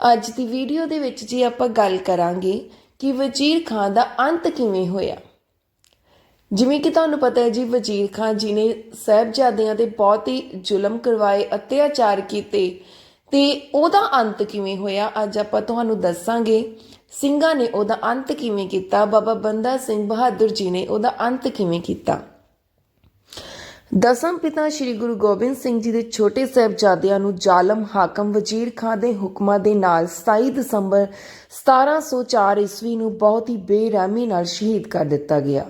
ਅੱਜ ਦੀ ਵੀਡੀਓ ਦੇ ਵਿੱਚ ਜੀ ਆਪਾਂ ਗੱਲ ਕਰਾਂਗੇ ਕਿ ਵਜ਼ੀਰ ਖਾਨ ਦਾ ਅੰਤ ਕਿਵੇਂ ਹੋਇਆ। ਜਿਵੇਂ ਕਿ ਤੁਹਾਨੂੰ ਪਤਾ ਹੈ ਜੀ, ਵਜ਼ੀਰ ਖਾਨ ਜੀ ਨੇ ਸਹਿਬਜ਼ਾਦਿਆਂ ਤੇ ਬਹੁਤ ਹੀ ਜ਼ੁਲਮ ਕਰਵਾਏ, ਅਤਿਆਚਾਰ ਕੀਤੇ ਤੇ ਉਹਦਾ ਅੰਤ ਕਿਵੇਂ ਹੋਇਆ, ਅੱਜ ਆਪਾਂ ਤੁਹਾਨੂੰ ਦੱਸਾਂਗੇ। ਸਿੰਘਾਂ ਨੇ ਉਹਦਾ ਅੰਤ ਕਿਵੇਂ ਕੀਤਾ, ਬਾਬਾ ਬੰਦਾ ਸਿੰਘ ਬਹਾਦਰ ਜੀ ਨੇ ਉਹਦਾ ਅੰਤ ਕਿਵੇਂ ਕੀਤਾ। ਦਸਮ ਪਿਤਾ ਸ੍ਰੀ ਗੁਰੂ ਗੋਬਿੰਦ ਸਿੰਘ ਜੀ ਦੇ ਛੋਟੇ ਸਾਹਿਬਜ਼ਾਦਿਆਂ ਨੂੰ ਜ਼ਾਲਮ ਹਾਕਮ ਵਜ਼ੀਰ ਖਾਨ ਦੇ ਹੁਕਮਾਂ ਦੇ ਨਾਲ 27 ਦਸੰਬਰ 1704 ਈਸਵੀ ਨੂੰ ਬਹੁਤ ਹੀ ਬੇਰਹਿਮੀ ਨਾਲ ਸ਼ਹੀਦ ਕਰ ਦਿੱਤਾ ਗਿਆ।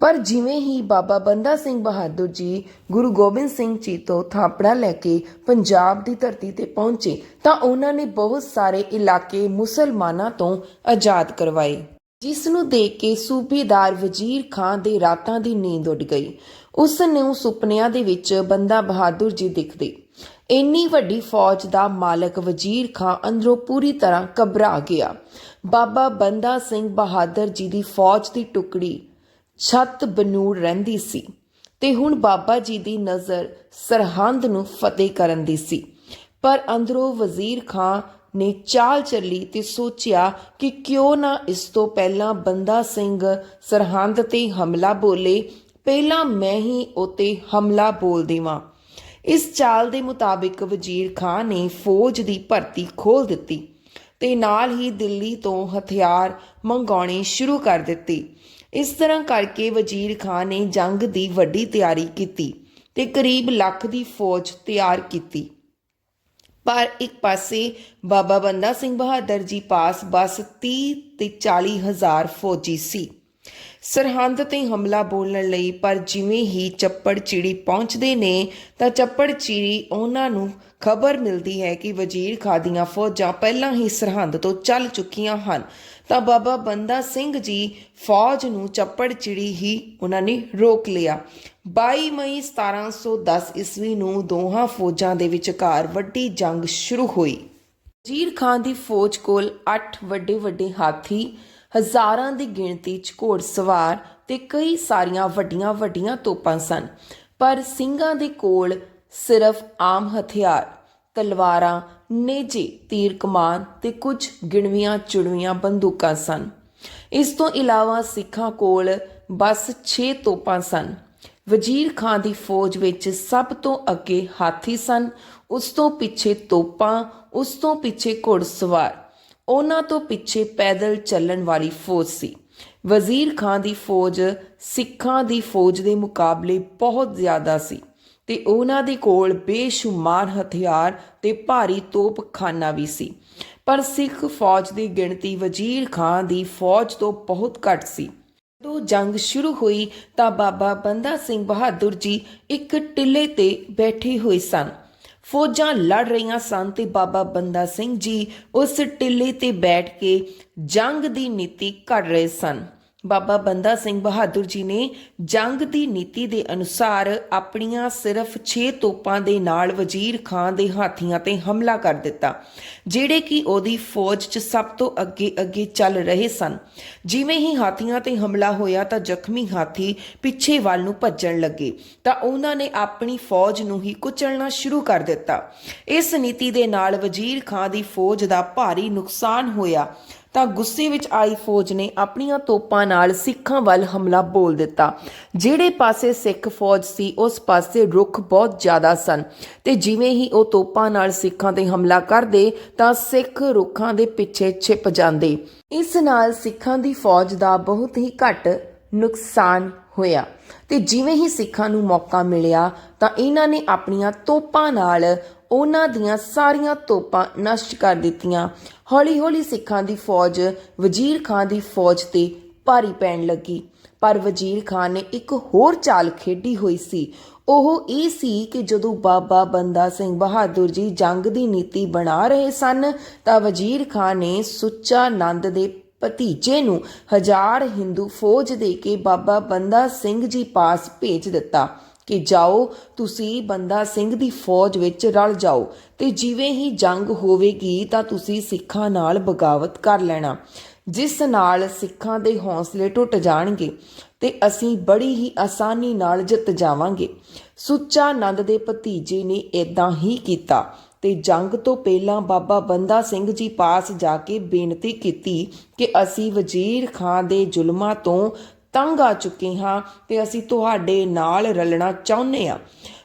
ਪਰ ਜਿਵੇਂ ਹੀ ਬਾਬਾ ਬੰਦਾ ਸਿੰਘ ਬਹਾਦਰ ਜੀ ਗੁਰੂ ਗੋਬਿੰਦ ਸਿੰਘ ਜੀ ਤੋਂ ਥਾਪੜਾ ਲੈ ਕੇ ਪੰਜਾਬ ਦੀ ਧਰਤੀ ਤੇ ਪਹੁੰਚੇ ਤਾਂ ਉਹਨਾਂ ਨੇ ਬਹੁਤ ਸਾਰੇ ਇਲਾਕੇ ਮੁਸਲਮਾਨਾਂ ਤੋਂ ਆਜ਼ਾਦ ਕਰਵਾਏ, ਜਿਸ ਨੂੰ ਦੇਖ ਕੇ ਸੂਬੇਦਾਰ ਵਜ਼ੀਰ ਖਾਨ ਦੇ ਰਾਤਾਂ ਦੀ ਨੀਂਦ ਉੱਡ ਗਈ। ਉਸ ਨੂੰ ਸੁਪਨਿਆਂ ਦੇ ਵਿੱਚ ਬੰਦਾ ਬਹਾਦਰ ਜੀ ਦਿਖਦੇ। ਇੰਨੀ ਵੱਡੀ ਫੌਜ ਦਾ ਮਾਲਕ ਵਜ਼ੀਰ ਖਾਂ ਅੰਦਰੋਂ ਪੂਰੀ ਤਰ੍ਹਾਂ ਘਬਰਾ ਗਿਆ। ਬਾਬਾ ਬੰਦਾ ਸਿੰਘ ਬਹਾਦਰ ਜੀ ਦੀ ਫੌਜ ਦੀ ਟੁਕੜੀ ਛੱਤ ਬਨੂੜ ਰਹਿੰਦੀ ਸੀ ਤੇ ਹੁਣ ਬਾਬਾ ਜੀ ਦੀ ਨਜ਼ਰ ਸਰਹੰਦ ਨੂੰ ਫਤਿਹ ਕਰਨ ਦੀ ਸੀ। ਪਰ ਅੰਦਰੋਂ ਵਜ਼ੀਰ ਖਾਂ ਨੇ ਚਾਲ ਚੱਲੀ ਤੇ ਸੋਚਿਆ ਕਿ ਕਿਉਂ ਨਾ ਇਸ ਤੋਂ ਪਹਿਲਾਂ ਬੰਦਾ ਸਿੰਘ ਸਰਹੰਦ ਤੇ ਹਮਲਾ ਬੋਲੇ ਪਹਿਲਾਂ ਮੈਂ ਹੀ ਉਤੇ ਹਮਲਾ ਬੋਲ ਦੇਵਾਂ। ਇਸ ਚਾਲ ਦੇ ਮੁਤਾਬਿਕ ਵਜ਼ੀਰ ਖਾਨ ਨੇ ਫੌਜ ਦੀ ਭਰਤੀ ਖੋਲ ਦਿੱਤੀ ਤੇ ਨਾਲ ਹੀ ਦਿੱਲੀ ਤੋਂ ਹਥਿਆਰ ਮੰਗਾਉਣੇ ਸ਼ੁਰੂ ਕਰ ਦਿੱਤੇ। ਇਸ ਤਰ੍ਹਾਂ ਕਰਕੇ ਵਜ਼ੀਰ ਖਾਨ ਨੇ ਜੰਗ ਦੀ ਵੱਡੀ ਤਿਆਰੀ ਕੀਤੀ ਤੇ ਕਰੀਬ ਲੱਖ ਦੀ ਫੌਜ ਤਿਆਰ ਕੀਤੀ। ਪਰ ਇੱਕ ਪਾਸੇ ਬਾਬਾ ਬੰਦਾ ਸਿੰਘ ਬਹਾਦਰ ਜੀ ਪਾਸ ਬਸ 30 ਤੇ 40 ਹਜ਼ਾਰ ਫੌਜੀ ਸੀ। ਸਰਹੰਦ ਤੇ ਹਮਲਾ ਬੋਲਣ ਲਈ ਪਰ ਜਿਵੇਂ ਹੀ ਚੱਪੜ ਚਿੜੀ ਪਹੁੰਚਦੇ ਨੇ ਤਾਂ ਚੱਪੜ ਚਿੜੀ ਉਹਨਾਂ ਨੂੰ ਖਬਰ ਮਿਲਦੀ ਹੈ ਕਿ ਵਜ਼ੀਰ ਖਾਂ ਦੀਆਂ ਫੌਜਾਂ ਪਹਿਲਾਂ ਹੀ ਸਰਹੰਦ ਤੋਂ ਚੱਲ ਚੁੱਕੀਆਂ ਹਨ। ਤਾਂ ਬਾਬਾ ਬੰਦਾ ਸਿੰਘ ਜੀ ਫੌਜ ਨੂੰ ਚੱਪੜ ਚਿੜੀ ਹੀ ਉਹਨਾਂ ਨੇ ਰੋਕ ਲਿਆ। 22 ਮਈ 1710 ਈਸਵੀ ਨੂੰ ਦੋਹਾਂ ਫੌਜਾਂ ਦੇ ਵਿਚਕਾਰ ਵੱਡੀ ਜੰਗ ਸ਼ੁਰੂ ਹੋਈ। ਵਜ਼ੀਰ ਖਾਂ ਦੀ ਫੌਜ ਕੋਲ 8 ਵੱਡੇ ਵੱਡੇ ਹਾਥੀ ਹਜ਼ਾਰਾਂ ਦੀ ਗਿਣਤੀ 'ਚ ਘੋੜਸਵਾਰ ਤੇ ਕਈ ਸਾਰੀਆਂ ਵੱਡੀਆਂ ਵੱਡੀਆਂ ਤੋਪਾਂ ਸਨ। ਪਰ ਸਿੰਘਾਂ ਦੇ ਕੋਲ ਸਿਰਫ ਆਮ ਹਥਿਆਰ, ਤਲਵਾਰਾਂ, ਨੇਜੇ ਤੀਰ ਕਮਾਨ ਤੇ ਕੁਝ ਗਿਣਵੀਆਂ ਚੁਣਵੀਆਂ ਬੰਦੂਕਾਂ ਸਨ। ਇਸ ਤੋਂ ਇਲਾਵਾ ਸਿੱਖਾਂ ਕੋਲ ਬਸ 6 ਤੋਪਾਂ ਸਨ। ਵਜ਼ੀਰ ਖਾਨ ਦੀ ਫੌਜ ਵਿੱਚ ਸਭ ਤੋਂ ਅੱਗੇ ਹਾਥੀ ਸਨ, ਉਸ ਤੋਂ ਪਿੱਛੇ ਤੋਪਾਂ, ਉਸ ਤੋਂ ਪਿੱਛੇ ਘੋੜਸਵਾਰ ਉਹਨਾਂ ਤੋਂ ਪਿੱਛੇ ਪੈਦਲ ਚੱਲਣ ਵਾਲੀ ਫੌਜ ਸੀ। ਵਜ਼ੀਰ ਖਾਨ ਦੀ ਫੌਜ, ਸਿੱਖਾਂ ਦੀ ਫੌਜ ਦੇ ਮੁਕਾਬਲੇ ਬਹੁਤ ਜ਼ਿਆਦਾ ਸੀ ਤੇ ਉਹਨਾਂ ਦੇ ਕੋਲ ਬੇਸ਼ੁਮਾਰ ਹਥਿਆਰ ਤੇ ਭਾਰੀ ਤੋਪਖਾਨਾ ਵੀ ਸੀ। ਪਰ ਸਿੱਖ ਫੌਜ ਦੀ ਗਿਣਤੀ ਵਜ਼ੀਰ ਖਾਨ ਦੀ ਫੌਜ ਤੋਂ ਬਹੁਤ ਘੱਟ ਸੀ। ਜਦੋਂ ਜੰਗ ਸ਼ੁਰੂ ਹੋਈ ਤਾਂ ਬਾਬਾ ਬੰਦਾ ਸਿੰਘ ਬਹਾਦਰ ਜੀ ਇੱਕ ਟਿੱਲੇ ਤੇ ਬੈਠੇ ਹੋਏ ਸਨ। ਫੌਜਾਂ ਲੜ ਰਹੀਆਂ ਸਨ ਤੇ ਬਾਬਾ ਬੰਦਾ ਸਿੰਘ ਜੀ ਉਸ ਟਿੱਲੇ ਤੇ ਬੈਠ ਕੇ ਜੰਗ ਦੀ ਨੀਤੀ ਘੜ ਰਹੇ ਸਨ। ਬਾਬਾ ਬੰਦਾ ਸਿੰਘ ਬਹਾਦਰ ਜੀ ਨੇ ਜੰਗ ਦੀ ਨੀਤੀ ਦੇ ਅਨੁਸਾਰ ਆਪਣੀਆਂ ਸਿਰਫ 6 ਤੋਪਾਂ ਦੇ ਨਾਲ ਵਜ਼ੀਰ ਖਾਨ ਦੇ ਹਾਥੀਆਂ ਤੇ ਹਮਲਾ ਕਰ ਦਿੱਤਾ, ਜਿਹੜੇ ਕਿ ਉਹਦੀ ਫੌਜ 'ਚ ਸਭ ਤੋਂ ਅੱਗੇ ਅੱਗੇ ਚੱਲ ਰਹੇ ਸਨ। ਜਿਵੇਂ ਹੀ ਹਾਥੀਆਂ ਤੇ ਹਮਲਾ ਹੋਇਆ ਤਾਂ ਜ਼ਖਮੀ ਹਾਥੀ ਪਿੱਛੇ ਵੱਲ ਨੂੰ ਭੱਜਣ ਲੱਗੇ, ਤਾਂ ਉਹਨਾਂ ਨੇ ਆਪਣੀ ਫੌਜ ਨੂੰ ਹੀ ਕੁਚਲਣਾ ਸ਼ੁਰੂ ਕਰ ਦਿੱਤਾ। ਇਸ ਨੀਤੀ ਦੇ ਨਾਲ ਵਜ਼ੀਰ ਖਾਨ ਦੀ ਫੌਜ ਦਾ ਭਾਰੀ ਨੁਕਸਾਨ ਹੋਇਆ। ਤਾਂ ਗੁੱਸੇ ਵਿੱਚ ਆਈ ਫੌਜ ਨੇ ਆਪਣੀਆਂ ਤੋਪਾਂ ਨਾਲ ਸਿੱਖਾਂ ਵੱਲ ਹਮਲਾ ਬੋਲ ਦਿੱਤਾ। ਜਿਹੜੇ ਪਾਸੇ ਸਿੱਖ ਫੌਜ ਸੀ, ਉਸ ਪਾਸੇ ਰੁੱਖ ਬਹੁਤ ਜ਼ਿਆਦਾ ਸਨ ਤੇ ਜਿਵੇਂ ਹੀ ਉਹ ਤੋਪਾਂ ਨਾਲ ਸਿੱਖਾਂ ਤੇ ਹਮਲਾ ਕਰਦੇ, ਤਾਂ ਸਿੱਖ ਰੁੱਖਾਂ ਦੇ ਪਿੱਛੇ ਛਿਪ ਜਾਂਦੇ। ਇਸ ਨਾਲ ਸਿੱਖਾਂ ਦੀ ਫੌਜ ਦਾ ਬਹੁਤ ਹੀ ਘੱਟ ਨੁਕਸਾਨ ਹੋਇਆ ਤੇ ਜਿਵੇਂ ਹੀ ਸਿੱਖਾਂ ਨੂੰ ਮੌਕਾ ਮਿਲਿਆ, ਤਾਂ ਇਹਨਾਂ ਨੇ ਆਪਣੀਆਂ ਤੋਪਾਂ ਨਾਲ ਉਹਨਾਂ ਦੀਆਂ ਸਾਰੀਆਂ ਤੋਪਾਂ ਨਸ਼ਟ ਕਰ ਦਿੱਤੀਆਂ। ਹੌਲੀ-ਹੌਲੀ ਸਿੱਖਾਂ ਦੀ ਫੌਜ, ਵਜ਼ੀਰ ਖਾਨ ਦੀ ਫੌਜ ਤੇ ਭਾਰੀ ਪੈਣ ਲੱਗੀ। ਪਰ ਵਜ਼ੀਰ ਖਾਨ ਨੇ ਇੱਕ ਹੋਰ ਚਾਲ ਖੇਡੀ ਹੋਈ ਸੀ। ਉਹ ਇਹ ਸੀ ਕਿ ਜਦੋਂ ਬਾਬਾ ਬੰਦਾ ਸਿੰਘ ਬਹਾਦਰ ਜੀ ਜੰਗ ਦੀ ਨੀਤੀ ਬਣਾ ਰਹੇ ਸਨ, ਤਾਂ ਵਜ਼ੀਰ ਖਾਨ ਨੇ ਸੁੱਚਾ ਨੰਦ ਦੇ ਭਤੀਜੇ ਨੂੰ ਹਜ਼ਾਰ ਹਿੰਦੂ ਫੌਜ ਦੇ ਕੇ ਬਾਬਾ ਬੰਦਾ ਸਿੰਘ ਜੀ ਪਾਸ ਭੇਜ ਦਿੱਤਾ। ਕਿ ਜਾਓ, ਤੁਸੀਂ ਬੰਦਾ ਸਿੰਘ ਦੀ ਫੌਜ ਵਿੱਚ ਰਲ ਜਾਓ ਤੇ ਜਿਵੇਂ ਹੀ ਜੰਗ ਹੋਵੇਗੀ ਤਾਂ ਤੁਸੀਂ ਸਿੱਖਾਂ ਨਾਲ ਬਗਾਵਤ ਕਰ ਲੈਣਾ। ਜਿਸ ਨਾਲ ਸਿੱਖਾਂ ਦੇ ਹੌਸਲੇ ਟੁੱਟ ਜਾਣਗੇ ਤੇ ਅਸੀਂ ਬੜੀ ਹੀ ਆਸਾਨੀ ਨਾਲ ਜਿੱਤ ਜਾਵਾਂਗੇ। ਸੁੱਚਾ ਨੰਦ ਦੇ ਭਤੀਜੇ ਨੇ ਇਦਾਂ ਹੀ ਕੀਤਾ ਤੇ ਜੰਗ ਤੋਂ ਪਹਿਲਾਂ ਬਾਬਾ ਬੰਦਾ ਸਿੰਘ ਜੀ ਪਾਸ ਜਾ ਕੇ ਬੇਨਤੀ ਕੀਤੀ ਕਿ ਅਸੀਂ ਵਜ਼ੀਰ ਖਾਨ ਦੇ ਜ਼ੁਲਮਾਂ ਤੋਂ ਤੰਗ ਆ ਚੁੱਕੇ ਹਾਂ ਤੇ ਅਸੀਂ ਤੁਹਾਡੇ ਨਾਲ ਰਲਣਾ ਚਾਹੁੰਦੇ ਹਾਂ।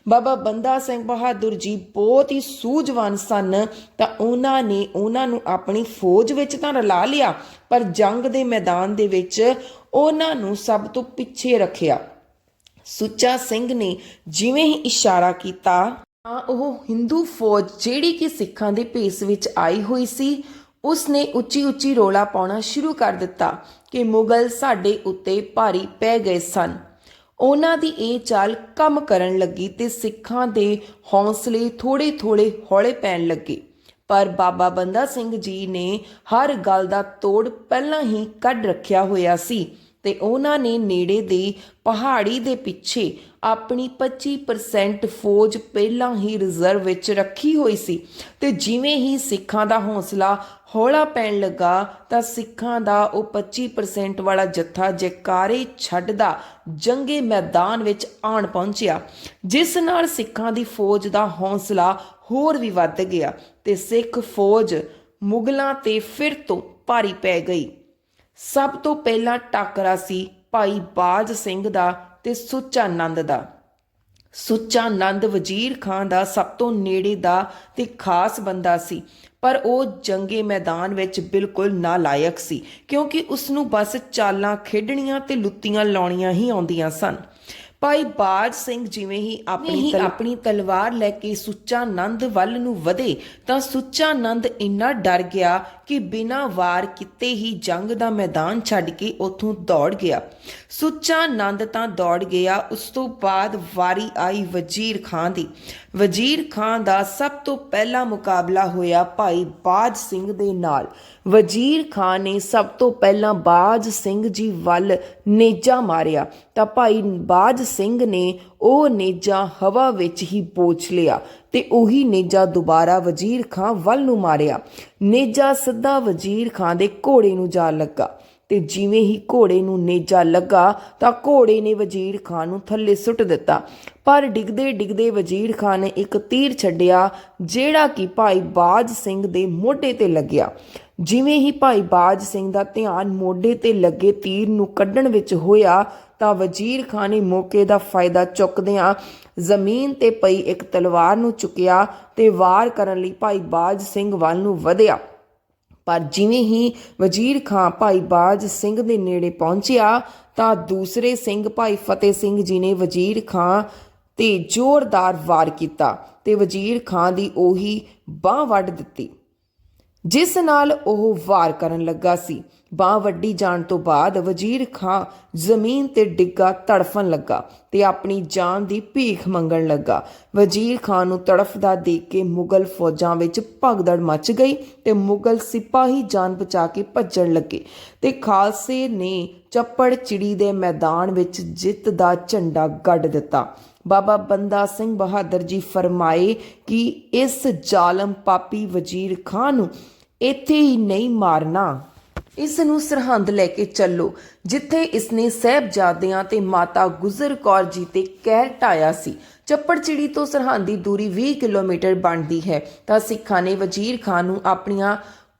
ਬਾਬਾ ਬੰਦਾ ਸਿੰਘ ਬਹਾਦਰ ਜੀ ਬਹੁਤ ਹੀ ਸੂਝਵਾਨ ਸਨ, ਤਾਂ ਉਹਨਾਂ ਨੇ ਉਹਨਾਂ ਨੂੰ ਆਪਣੀ ਫੌਜ ਵਿੱਚ ਤਾਂ ਰਲਾ ਲਿਆ, ਪਰ ਜੰਗ ਦੇ ਮੈਦਾਨ ਦੇ ਵਿੱਚ ਉਹਨਾਂ ਨੂੰ ਸਭ ਤੋਂ ਪਿੱਛੇ ਰੱਖਿਆ। ਸੁੱਚਾ ਸਿੰਘ ਨੇ ਜਿਵੇਂ ਹੀ ਇਸ਼ਾਰਾ ਕੀਤਾ, ਤਾਂ ਉਹ ਹਿੰਦੂ ਫੌਜ ਜਿਹੜੀ ਕਿ ਸਿੱਖਾਂ ਦੇ ਭੇਸ ਵਿੱਚ ਆਈ ਹੋਈ ਸੀ ਉਸ ਨੇ ਉੱਚੀ ਉੱਚੀ ਰੋਲਾ ਪਾਉਣਾ ਸ਼ੁਰੂ ਕਰ ਦਿੱਤਾ ਕਿ ਮੁਗਲ ਸਾਡੇ ਉੱਤੇ ਭਾਰੀ ਪੈ ਗਏ ਸਨ। ਉਹਨਾਂ ਦੀ ਇਹ ਚਾਲ ਕੰਮ ਕਰਨ ਲੱਗੀ ਤੇ ਸਿੱਖਾਂ ਦੇ ਹੌਸਲੇ ਥੋੜੇ ਥੋੜੇ ਹੌਲੇ ਪੈਣ ਲੱਗੇ। ਪਰ ਬਾਬਾ ਬੰਦਾ ਸਿੰਘ ਜੀ ਨੇ ਹਰ ਗੱਲ ਦਾ ਤੋੜ ਪਹਿਲਾਂ ਹੀ ਕੱਢ ਰੱਖਿਆ ਹੋਇਆ ਸੀ। ਤੇ ਉਹਨਾਂ ਨੇ ਨੇੜੇ ਦੇ ਪਹਾੜੀ ਦੇ ਪਿੱਛੇ ਆਪਣੀ 25% ਫੌਜ ਪਹਿਲਾਂ ਹੀ ਰਿਜ਼ਰਵ ਵਿੱਚ ਰੱਖੀ ਹੋਈ ਸੀ। ਤੇ ਜਿਵੇਂ ਹੀ ਸਿੱਖਾਂ ਦਾ ਹੌਸਲਾ ਹੌਲਾ ਪੈਣ ਲੱਗਾ, ਤਾਂ ਸਿੱਖਾਂ ਦਾ ਉਹ 25% ਵਾਲਾ ਜੱਥਾ ਜੈਕਾਰੇ ਛੱਡਦਾ ਜੰਗੇ ਮੈਦਾਨ ਵਿੱਚ ਆਣ ਪਹੁੰਚਿਆ, ਜਿਸ ਨਾਲ ਸਿੱਖਾਂ ਦੀ ਫੌਜ ਦਾ ਹੌਸਲਾ ਹੋਰ ਵੀ ਵੱਧ ਗਿਆ ਤੇ ਸਿੱਖ ਫੌਜ ਮੁਗਲਾਂ ਤੇ ਫਿਰ ਤੋਂ ਭਾਰੀ ਪੈ ਗਈ। ਸਭ ਤੋਂ ਪਹਿਲਾਂ ਟਾਕਰਾ ਸੀ ਭਾਈ ਬਾਜ ਸਿੰਘ ਦਾ ਤੇ ਸੁੱਚਾ ਨੰਦ ਦਾ। ਸੁੱਚਾ ਨੰਦ ਵਜ਼ੀਰ ਖਾਨ ਦਾ ਸਭ ਤੋਂ ਨੇੜੇ ਦਾ ਤੇ ਖਾਸ ਬੰਦਾ ਸੀ, ਪਰ ਉਹ ਜੰਗੇ ਮੈਦਾਨ ਵਿੱਚ ਬਿਲਕੁਲ ਨਾ ਲਾਇਕ ਸੀ, ਕਿਉਂਕਿ ਉਸ ਨੂੰ ਬਸ ਚਾਲਾਂ ਖੇਡਣੀਆਂ ਤੇ ਲੁੱਤੀਆਂ ਲਾਉਣੀਆਂ ਹੀ ਆਉਂਦੀਆਂ ਸਨ। ਭਾਈ ਬਾਜ ਸਿੰਘ ਜਿਵੇਂ ਹੀ ਆਪਣੀ ਆਪਣੀ ਤਲਵਾਰ ਲੈ ਕੇ ਸੁੱਚਾ ਨੰਦ ਵੱਲ ਨੂੰ ਵਧੇ ਤਾਂ ਸੁੱਚਾ ਨੰਦ ਇੰਨਾ ਡਰ ਗਿਆ ਕਿ ਬਿਨਾਂ ਵਾਰ ਕੀਤੇ ਹੀ ਜੰਗ ਦਾ ਮੈਦਾਨ ਛੱਡ ਕੇ ਉੱਥੋਂ ਦੌੜ ਗਿਆ। ਸੁੱਚਾ ਨੰਦ ਤਾਂ ਦੌੜ ਗਿਆ ਉਸ ਤੋਂ ਬਾਅਦ ਵਾਰੀ ਆਈ ਵਜ਼ੀਰ ਖਾਨ ਦੀ। ਵਜ਼ੀਰ ਖਾਨ ਦਾ ਸਭ ਤੋਂ ਪਹਿਲਾ ਮੁਕਾਬਲਾ ਹੋਇਆ ਭਾਈ ਬਾਜ ਸਿੰਘ ਦੇ ਨਾਲ। ਵਜ਼ੀਰ ਖਾਨ ਨੇ ਸਭ ਤੋਂ ਪਹਿਲਾਂ ਬਾਜ ਸਿੰਘ ਜੀ ਵੱਲ ਨੇਜਾ ਮਾਰਿਆ, ਤਾਂ ਭਾਈ ਬਾਜ ਸਿੰਘ ਨੇ ਉਹ ਨੇਜਾ ਹਵਾ ਵਿੱਚ ਹੀ ਪੋਚ ਲਿਆ ਤੇ ਉਹੀ ਨੇਜਾ ਦੁਬਾਰਾ ਵਜ਼ੀਰ ਖਾਨ ਵੱਲ ਨੂੰ ਮਾਰਿਆ। ਨੇਜਾ ਸਿੱਧਾ ਵਜ਼ੀਰ ਖਾਨ ਦੇ ਘੋੜੇ ਨੂੰ ਜਾ ਲੱਗਾ। ਤੇ ਜਿਵੇਂ ਹੀ ਘੋੜੇ ਨੂੰ ਨੇਜਾ ਲੱਗਾ ਤਾਂ ਘੋੜੇ ਨੇ ਵਜ਼ੀਰ ਖਾਨ ਨੂੰ ਥੱਲੇ ਸੁੱਟ ਦਿੱਤਾ। ਪਰ ਡਿੱਗਦੇ ਡਿੱਗਦੇ ਵਜ਼ੀਰ ਖਾਨ ਨੇ ਇੱਕ ਤੀਰ ਛੱਡਿਆ, ਜਿਹੜਾ ਕਿ ਭਾਈ ਬਾਜ ਸਿੰਘ ਦੇ ਮੋਢੇ ਤੇ ਲੱਗਿਆ। ਜਿਵੇਂ ਹੀ ਭਾਈ ਬਾਜ ਸਿੰਘ ਦਾ ਧਿਆਨ ਮੋਢੇ ਤੇ ਲੱਗੇ ਤੀਰ ਨੂੰ ਕੱਢਣ ਵਿੱਚ ਹੋਇਆ ਤਾਂ ਵਜ਼ੀਰ ਖਾਨ ਨੇ ਮੌਕੇ ਦਾ ਫਾਇਦਾ ਚੁੱਕਦਿਆਂ ਜ਼ਮੀਨ ਤੇ ਪਈ ਇੱਕ ਤਲਵਾਰ ਨੂੰ ਚੁੱਕਿਆ ਤੇ ਵਾਰ ਕਰਨ ਲਈ ਭਾਈ ਬਾਜ ਸਿੰਘ ਵੱਲ ਨੂੰ ਵਧਿਆ। ਪਰ ਜਿਵੇਂ ਹੀ ਵਜ਼ੀਰ ਖਾਂ ਭਾਈ ਬਾਜ ਸਿੰਘ ਦੇ ਨੇੜੇ ਪਹੁੰਚਿਆ ਤਾਂ ਦੂਸਰੇ ਸਿੰਘ ਭਾਈ ਫਤਿਹ ਸਿੰਘ ਜੀ ਨੇ ਵਜ਼ੀਰ ਖਾਂ ਤੇ ਜ਼ੋਰਦਾਰ ਵਾਰ ਕੀਤਾ ਤੇ ਵਜ਼ੀਰ ਖਾਂ ਦੀ ਉਹੀ ਬਾਹ ਵੱਢ ਦਿੱਤੀ। ਜਿਸ ਨਾਲ ਉਹ ਵਾਰ ਕਰਨ ਲੱਗਾ ਸੀ। ਬਾਹ ਵੱਡੀ ਜਾਣ ਤੋਂ ਬਾਅਦ ਵਜ਼ੀਰ ਖਾਂ ਜ਼ਮੀਨ ਤੇ ਡਿੱਗਾ ਤੜਫਣ ਲੱਗਾ ਤੇ ਆਪਣੀ ਜਾਨ ਦੀ ਭੀਖ ਮੰਗਣ ਲੱਗਾ। ਵਜ਼ੀਰ ਖਾਂ ਨੂੰ ਤੜਫਦਾ ਦੇਖ ਕੇ ਮੁਗਲ ਫੌਜਾਂ ਵਿੱਚ ਭਗਦੜ ਮਚ ਗਈ ਤੇ ਮੁਗਲ ਸਿਪਾਹੀ ਜਾਨ ਬਚਾ ਕੇ ਭੱਜਣ ਲੱਗੇ ਤੇ ਖਾਲਸੇ ਨੇ ਚੱਪੜ ਚਿੜੀ ਦੇ ਮੈਦਾਨ ਵਿੱਚ ਜਿੱਤ ਦਾ ਝੰਡਾ ਗੱਡ ਦਿੱਤਾ। ਬਾਬਾ ਬੰਦਾ ਸਿੰਘ ਬਹਾਦਰ ਜੀ ਫਰਮਾਏ ਕਿ ਇਸ ਜ਼ਾਲਮ ਪਾਪੀ ਵਜ਼ੀਰ ਖਾਨ ਨੂੰ ਇੱਥੇ ਹੀ ਨਹੀਂ ਮਾਰਨਾ। ਇਸ ਨੂੰ ਸਰਹੰਦ ਲੈ ਕੇ ਚੱਲੋ, ਜਿੱਥੇ ਇਸਨੇ ਸਹਿਬਜ਼ਾਦਿਆਂ ਤੇ ਮਾਤਾ ਗੁਜਰ ਕੌਰ ਜੀ ਤੇ ਕਹਿਰ ਢਾਇਆ ਸੀ। ਚੱਪੜਚਿੜੀ ਤੋਂ ਸਰਹੰਦ ਦੀ ਦੂਰੀ 20 ਕਿਲੋਮੀਟਰ ਬਣਦੀ ਹੈ, ਤਾਂ ਸਿੱਖਾਂ ਨੇ ਵਜ਼ੀਰ ਖਾਨ ਨੂੰ ਆਪਣੀਆਂ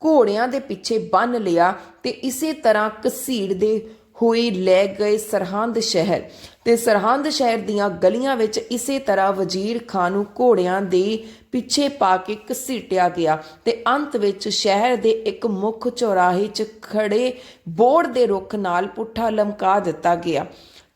ਘੋੜਿਆਂ ਦੇ ਪਿੱਛੇ ਬੰਨ ਲਿਆ ਤੇ ਇਸੇ ਤਰ੍ਹਾਂ ਕਸੀੜਦੇ ਹੋਈ ਲੈ ਗਏ ਸਰਹੰਦ ਸ਼ਹਿਰ। ਤੇ ਸਰਹੰਦ ਸ਼ਹਿਰ ਦੀਆਂ ਗਲੀਆਂ ਵਿੱਚ ਇਸੇ ਤਰ੍ਹਾਂ ਵਜ਼ੀਰ ਖਾਨ ਨੂੰ ਘੋੜਿਆਂ ਦੇ ਪਿੱਛੇ ਪਾ ਕੇ ਘਸੀਟਿਆ ਗਿਆ ਤੇ ਅੰਤ ਵਿੱਚ ਸ਼ਹਿਰ ਦੇ ਇੱਕ ਮੁੱਖ ਚੌਰਾਹੇ 'ਚ ਖੜੇ ਬੋੜ ਦੇ ਰੁੱਖ ਨਾਲ ਪੁੱਠਾ ਲਮਕਾ ਦਿੱਤਾ ਗਿਆ।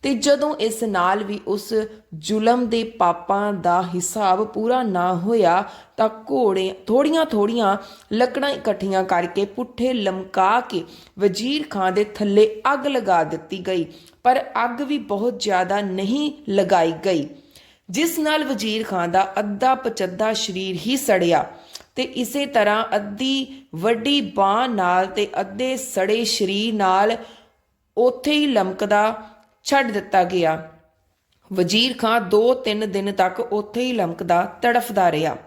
ਤੇ ਜਦੋਂ ਇਸ ਨਾਲ ਵੀ ਉਸ ਜ਼ੁਲਮ ਦੇ ਪਾਪਾਂ ਦਾ ਹਿਸਾਬ ਪੂਰਾ ਨਾ ਹੋਇਆ ਤਾਂ ਘੋੜੇ ਥੋੜੀਆਂ ਥੋੜੀਆਂ ਲੱਕੜਾਂ ਇਕੱਠੀਆਂ ਕਰਕੇ ਪੁੱਠੇ ਲਮਕਾ ਕੇ ਵਜ਼ੀਰ ਖਾਂ ਦੇ ਥੱਲੇ ਅੱਗ ਲਗਾ ਦਿੱਤੀ ਗਈ, ਪਰ ਅੱਗ ਵੀ ਬਹੁਤ ਜ਼ਿਆਦਾ ਨਹੀਂ ਲਗਾਈ ਗਈ, ਜਿਸ ਨਾਲ ਵਜ਼ੀਰ ਖਾਨ ਦਾ ਅੱਧਾ ਪਚੱਦਾ ਸਰੀਰ ਹੀ ਸੜਿਆ ਤੇ ਇਸੇ ਤਰ੍ਹਾਂ ਅੱਧੀ ਵੱਡੀ ਬਾਹ ਨਾਲ ਤੇ ਅੱਧੇ ਸੜੇ ਸਰੀਰ ਨਾਲ ਉੱਥੇ ਹੀ ਲਮਕਦਾ ਛੱਡ ਦਿੱਤਾ ਗਿਆ। ਵਜ਼ੀਰ ਖਾਂ 2-3 ਦਿਨ ਤੱਕ ਉੱਥੇ ਹੀ ਲਮਕਦਾ, ਤੜਫਦਾ ਰਿਹਾ।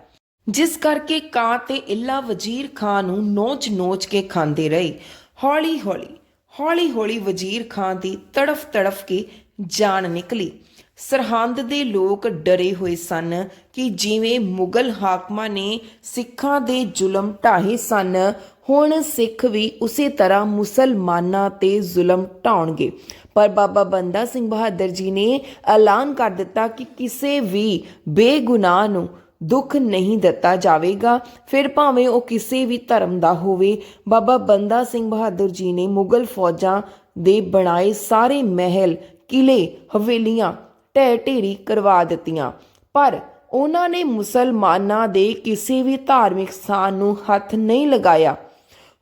ਜਿਸ ਕਰਕੇ ਕਾਂ ਤੇ ਇੱਲਾ ਵਜ਼ੀਰ ਖਾਂ ਨੂੰ ਨੋਚ-ਨੋਚ ਕੇ ਖਾਂਦੇ ਰਹੇ। ਹੌਲੀ-ਹੌਲੀ ਹੌਲੀ-ਹੌਲੀ ਵਜ਼ੀਰ ਖਾਂ ਦੀ ਤੜਫ-ਤੜਫ ਕੇ ਜਾਨ ਨਿਕਲੀ। ਸਰਹੰਦ ਦੇ ਲੋਕ ਡਰੇ ਹੋਏ ਸਨ ਕਿ ਜਿਵੇਂ ਮੁਗਲ ਹਾਕਮਾਂ ਨੇ ਸਿੱਖਾਂ ਦੇ ਜ਼ੁਲਮ ਢਾਹੇ ਸਨ, ਹੁਣ ਸਿੱਖ ਵੀ ਉਸੇ ਤਰ੍ਹਾਂ ਮੁਸਲਮਾਨਾਂ ਤੇ ਜ਼ੁਲਮ ਢਾਉਣਗੇ। ਪਰ ਬਾਬਾ ਬੰਦਾ ਸਿੰਘ ਬਹਾਦਰ ਜੀ ਨੇ ਐਲਾਨ ਕਰ ਦਿੱਤਾ ਕਿ ਕਿਸੇ ਵੀ ਬੇਗੁਨਾਹ ਨੂੰ ਦੁੱਖ ਨਹੀਂ ਦਿੱਤਾ ਜਾਵੇਗਾ। ਫਿਰ ਭਾਵੇਂ ਉਹ ਕਿਸੇ ਵੀ ਧਰਮ ਦਾ ਹੋਵੇ, ਬਾਬਾ ਬੰਦਾ ਸਿੰਘ ਬਹਾਦਰ ਜੀ ਨੇ ਮੁਗਲ ਫੌਜਾਂ ਦੇ ਬਣਾਏ ਸਾਰੇ ਮਹਿਲ ਕਿਲੇ ਹਵੇਲੀਆਂ ਢਹਿ ਢੇਰੀ ਕਰਵਾ ਦਿੱਤੀਆਂ। ਪਰ ਉਹਨਾਂ ਨੇ ਮੁਸਲਮਾਨਾਂ ਦੇ ਕਿਸੇ ਵੀ ਧਾਰਮਿਕ ਸਥਾਨ ਨੂੰ ਹੱਥ ਨਹੀਂ ਲਗਾਇਆ।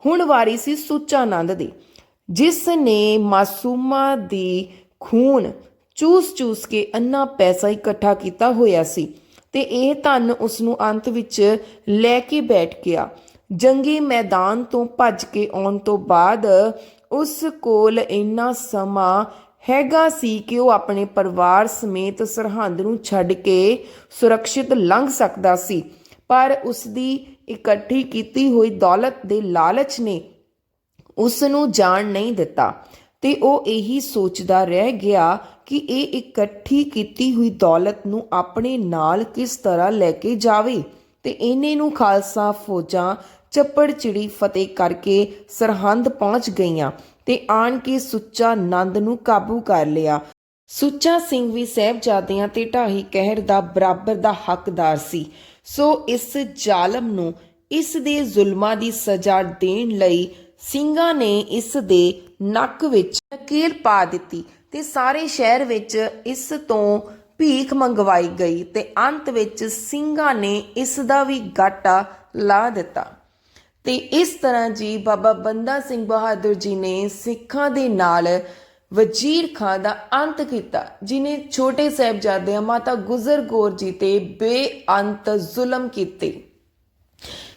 ਹੁਣ ਵਾਰੀ ਸੀ ਸੁੱਚਾ ਦੀ, ਜਿਸ ਨੇ ਮਾਸੂਮਾਂ ਦੀ ਖੂਨ ਚੂਸ-ਚੂਸ ਕੇ ਅੰਨਾ ਪੈਸਾ ਇਕੱਠਾ ਕੀਤਾ ਹੋਇਆ ਸੀ ਤੇ ਇਹ ਧਨ ਉਸ ਨੂੰ ਅੰਤ ਵਿੱਚ ਲੈ ਕੇ ਬੈਠ ਗਿਆ। ਜੰਗੀ ਮੈਦਾਨ ਤੋਂ ਭੱਜ ਕੇ ਆਉਣ ਤੋਂ ਬਾਅਦ ਉਸ ਕੋਲ ਇੰਨਾ ਸਮਾਂ ਹੈਗਾ ਸੀ ਕਿ ਉਹ ਆਪਣੇ ਪਰਿਵਾਰ ਸਮੇਤ ਸਰਹੰਦ ਨੂੰ ਛੱਡ ਕੇ ਸੁਰੱਖਿਅਤ ਲੰਘ ਸਕਦਾ ਸੀ, ਪਰ ਉਸ ਦੀ ਇਕੱਠੀ ਕੀਤੀ ਹੋਈ ਦੌਲਤ ਦੇ ਲਾਲਚ ਨੇ ਉਸ ਨੂੰ ਜਾਣ ਨਹੀਂ ਦਿੱਤਾ ਤੇ ਉਹ ਇਹੀ ਸੋਚਦਾ ਰਹਿ ਗਿਆ ਕਿ ਇਹ ਇਕੱਠੀ ਕੀਤੀ ਹੋਈ ਦੌਲਤ ਨੂੰ ਆਪਣੇ ਨਾਲ ਕਿਸ ਤਰ੍ਹਾਂ ਲੈ ਕੇ ਜਾਵੇ ਤੇ ਇਹਨੇ ਨੂੰ ਖਾਲਸਾ ਫੌਜਾਂ ਚੱਪੜ ਚਿੜੀ ਫਤਿਹ ਕਰਕੇ ਸਰਹੰਦ ਪਹੁੰਚ ਗਈਆਂ। ਤੇ ਆਣ ਕੇ ਸੁੱਚਾ ਨੰਦ ਨੂੰ ਕਾਬੂ ਕਰ ਲਿਆ। ਸੁੱਚਾ ਸਿੰਘ ਵੀ ਸਹਿਬਜ਼ਾਦਿਆਂ ਤੇ ਢਾਹੀ ਕਹਿਰ ਦਾ ਬਰਾਬਰ ਦਾ ਹੱਕਦਾਰ ਸੀ। ਸੋ ਇਸ ਜ਼ਾਲਮ ਨੂੰ ਇਸ ਦੇ ਜ਼ੁਲਮਾਂ ਦੀ ਸਜ਼ਾ ਦੇਣ ਲਈ ਸਿੰਘਾਂ ਨੇ ਇਸ ਦੇ ਨੱਕ ਵਿੱਚ ਨਕੀਲ ਪਾ ਦਿੱਤੀ ਤੇ ਸਾਰੇ ਸ਼ਹਿਰ ਵਿੱਚ ਇਸ ਤੋਂ ਭੀਖ ਮੰਗਵਾਈ ਗਈ ਤੇ ਅੰਤ ਵਿੱਚ ਸਿੰਘਾਂ ਨੇ ਇਸ ਦਾ ਵੀ ਗਾਟਾ ਲਾ ਦਿੱਤਾ। ਤੇ ਇਸ ਤਰ੍ਹਾਂ ਜੀ ਬਾਬਾ ਬੰਦਾ ਸਿੰਘ ਬਹਾਦਰ ਜੀ ਨੇ ਸਿੱਖਾਂ ਦੇ ਨਾਲ ਵਜ਼ੀਰ ਖਾਂ ਦਾ ਅੰਤ ਕੀਤਾ, ਜਿਨੇ ਛੋਟੇ ਸਾਹਿਬਜ਼ਾਦਿਆਂ ਮਾਤਾ ਗੁਜ਼ਰ ਕੌਰ ਜੀ ਤੇ ਬੇਅੰਤ ਜ਼ੁਲਮ ਕੀਤੇ।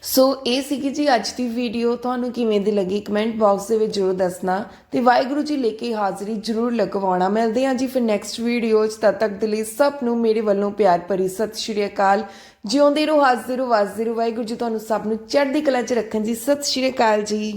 ਸੋ ਇਹ ਸੀਗੀ ਜੀ ਅੱਜ ਦੀ ਵੀਡੀਓ। ਤੁਹਾਨੂੰ ਕਿਵੇਂ ਦੀ ਲੱਗੀ ਕਮੈਂਟ ਬਾਕਸ ਦੇ ਵਿੱਚ ਜਰੂਰ ਦੱਸਣਾ ਤੇ ਵਾਹਿਗੁਰੂ ਜੀ ਲੈ ਕੇ ਹਾਜ਼ਰੀ ਜਰੂਰ ਲਗਵਾਉਣਾ। ਮਿਲਦੇ ਹਾਂ ਜੀ ਫਿਰ ਨੈਕਸਟ ਵੀਡੀਓ 'ਚ। ਤਦ ਤੱਕ ਦੇ ਲਈ ਸਭ ਨੂੰ ਮੇਰੇ ਵੱਲੋਂ ਪਿਆਰ ਭਰੀ ਸਤਿ ਸ਼੍ਰੀ ਅਕਾਲ। ਜਿਉਂਦੇ ਰਹੋ, ਹਾਜ਼ਰ ਰਹੋ, ਵਾਜ਼ਰ ਰਹੋ। ਵਾਹਿਗੁਰੂ ਜੀ, ਤੁਹਾਨੂੰ ਸਭ ਨੂੰ ਚੜ੍ਹਦੀ ਕਲਾ 'ਚ ਰੱਖਣ ਜੀ। ਸਤਿ ਸ਼੍ਰੀ ਅਕਾਲ ਜੀ।